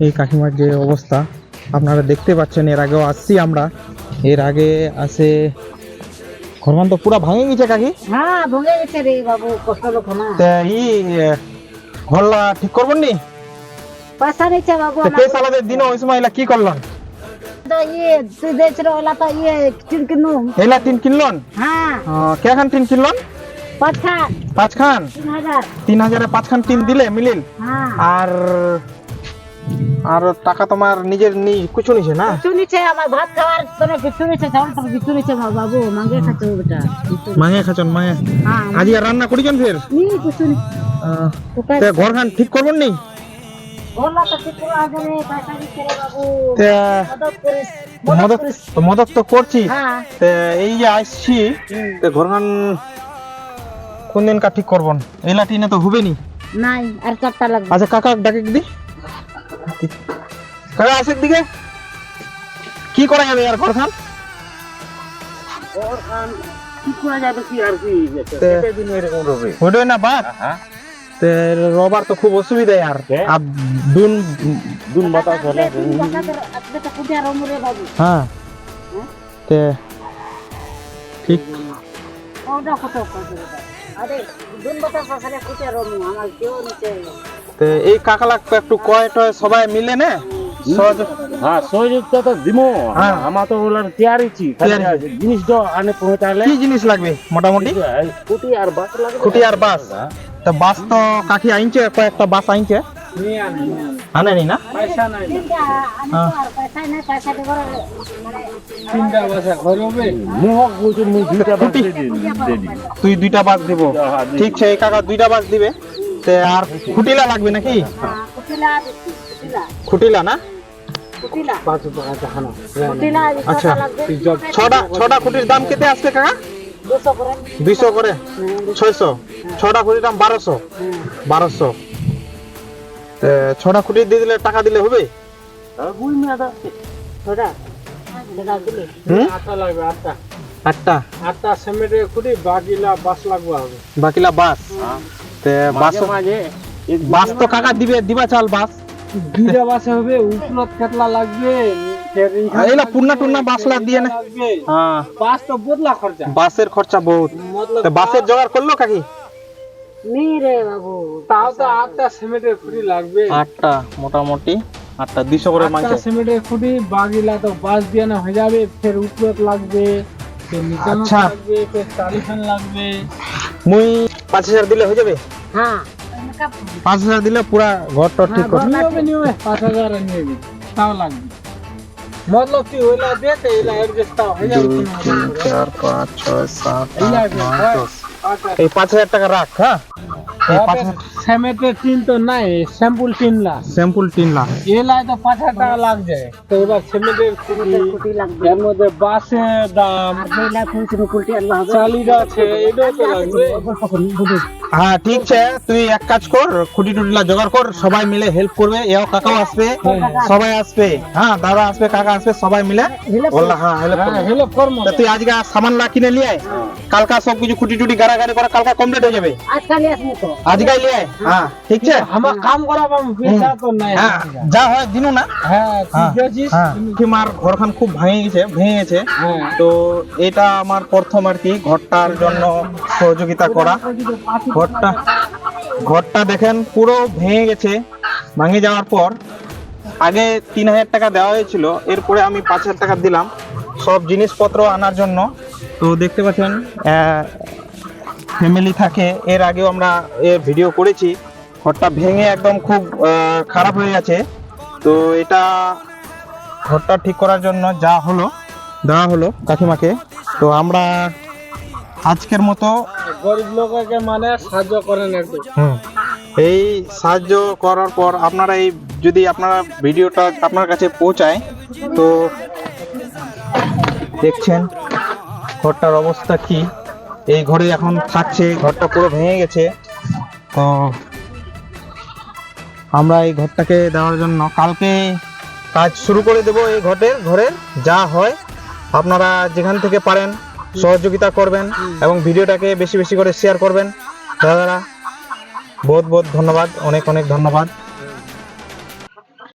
এই কাকিমার যে অবস্থা আপনারা দেখতে পাচ্ছেন এর আগেও আসছি আমরা। এর আগে আসে ঘরমান তো পুরা ভাঙে গেছে কাকি? হ্যাঁ ভঙ্গে গেছে রে বাবু কষ্ট লোক না। তা ই ঘরলা ঠিক করবেন নি? পয়সা নিচ্ছে বাবু তে পেশ আলাদের দিন ওই সময় এলা কি করলেন তো ইয়ে ইয়ে হ্যাঁ। হ্যাঁ। আর আর টাকা তোমার নিজের নি কিছু নিছে না? কিছু নিচ্ছে আমার ভাত খাওয়ার তোর কিছু নিচ্ছে চাউল তোর কিছু নিচ্ছে মা বাবু মাঙ্গে খাচ্ছে বেটা। কিছু না। মাঙে খাচন মাঙে হ্যাঁ আজ আর রান্না করিছেন ফের? নি কিছু নি তে ঘর খান ঠিক করবেন নি? তে মদত তো করছি। হ্যাঁ। এই যে আসছি তে ঘর খান কোন দিন কা ঠিক করবন এলা টিনে তো হবে নি নাই আর চারটা লাগবে। আচ্ছা কাকা ডাকে দি কাকা আসে দিকে। কি করা যাবে আর ঘর খান কি করা যাবে কি আর কি? তে- হইডই না বাদ রবার তো খুব অসুবিধা আর। আর দুন দুন বাতাস হলে বাবু। হ্যাঁ। তে ঠিক। ওটা কত কত আরে দুন বাতাস আসলে কুটিয়া রমু আমার কেউ নিচে তে এই কাকালাক একটু কয় টয় সবাই মিলে নে? হ্যাঁ সহযোগিতা তো দিব হ্যাঁ। আমার তো ওলার তৈয়ারিছি তৈয়ারি। জিনিসটা আনে পৌঁছালে কি জিনিস লাগবে মোটামুটি? কুটি আর বাস লাগবে। খুঁটি আর বাস তা বাস তো কাকি আইনছে কয়েকটা বাস আইনছে আনেনি না? তো পয়সা নাই। পয়সা দেবো মুহক বলছে মুই দুইটা বাস দিন তুই দুইটা বাস দিব। হ্যাঁ, দিবো। ঠিক আছে এই কাকা দুইটা বাস দিবে। তে আর খুটিলা লাগবে নাকি? খুটিলা না? আচ্ছা। আচ্ছা ছটা ছটা খুঁটির দাম কেটে আসবে কাকা? দুশো করে। দুইশো করে? ছয়শো? ছটা খুঁটির দাম বারোশো? বারোশো। ছটা খুঁটি দিয়ে দিলে টাকা দিলে হবে? আটটা লাগবে আটটা। আটটা? আটটা সিমেন্টের খুঁটি বাকিলা বাস লাগবে হবে বাকিলা বাস? তে বাস মাঝে মাঝে বাস তো কাকা দিবে দিবা চাল বাস। দুইটা বাসে হবে উপরত কেতলা লাগবে ফের এইলা পুন্না টুন্না বাসলা দিয়ে না। হ্যাঁ। বাস তো বদলা খরচা। বাসের খরচা বহুত। বাসের জোগাড় করল কাকি? নি রে বাবু তাও তো আটটা সিমেন্টের খুঁটি লাগবে। আটটা মোটামুটি আটটা দুইশো করে মাংস। সিমেন্টের খুঁটি বাকিলা তো বাস দিয়ে না হয়ে যাবে ফের উপরত লাগবে ফের আচ্ছা। লাগবে ফের টালিফান লাগবে। মুই পাঁচ হাজার দিলে হয়ে যাবে? হ্যাঁ। পাঁচ হাজার দিলে পুরা ঘরটা ঠিক করে। নিয়ে হবে নিয়ে পাঁচ হাজার নিয়ে তাও লাগবে। मतलब की होला টাকা রাখ হ্যাঁ। এর মধ্যে দাম আছে হ্যাঁ ঠিক আছে। তুই এক কাজ কর খুঁটি টুটিলা জোগাড় কর সবাই মিলে হেল্প করবে। এও কাকাও আসবে সবাই আসবে। হ্যাঁ দাদা আসবে কাকা আসবে সবাই মিলে। হেল্প কর। হ্যাঁ, তুই আজকে সামান না কিনে লিয়ে কালকা সব কিছু খুঁটি টুটি গাড়াগাড়ি করে কালকা কমপ্লিট হয়ে যাবে। আজকে আজকে লিয়ে আয় হ্যাঁ ঠিক আছে? আমার কাম করাবো আমি পয়সা তো নাই। হ্যাঁ যা হয় দিনু না? হ্যাঁ হ্যাঁ হ্যাঁ। মার ঘরখান খুব ভেঙে গেছে ভেঙে গেছে। হ্যাঁ। তো এটা আমার প্রথম আর কি ঘরটার জন্য সহযোগিতা করা। ঘরটা ঘরটা দেখেন পুরো ভেঙে গেছে ভাঙে যাওয়ার পর। আগে তিন হাজার টাকা দেওয়া হয়েছিল এরপরে আমি পাঁচ হাজার টাকা দিলাম। সব জিনিসপত্র আনার জন্য। তো দেখতে পাচ্ছেন ফ্যামিলি থাকে এর আগেও আমরা এ ভিডিও করেছি। ঘরটা ভেঙে একদম খুব খারাপ হয়ে গেছে। তো এটা ঘরটা ঠিক করার জন্য যা হলো দেওয়া হলো কাকিমাকে। তো আমরা আজকের মতো গরিব লোককে মানে সাহায্য করেন একটু হুম। এই সাহায্য করার পর আপনারা এই যদি আপনারা ভিডিওটা আপনার কাছে পৌঁছায় তো দেখছেন ঘরটার অবস্থা কি? এই ঘরে এখন থাকছে, ঘরটা পুরো ভেঙে গেছে। তো আমরা এই ঘরটাকে দেওয়ার জন্য কালকে কাজ শুরু করে দেব এই ঘরের ঘরের যা হয়। আপনারা যেখান থেকে পারেন সহযোগিতা করবেন এবং ভিডিওটাকে বেশি বেশি করে শেয়ার করবেন। দাদারা, বহুত বহুত ধন্যবাদ, অনেক অনেক ধন্যবাদ।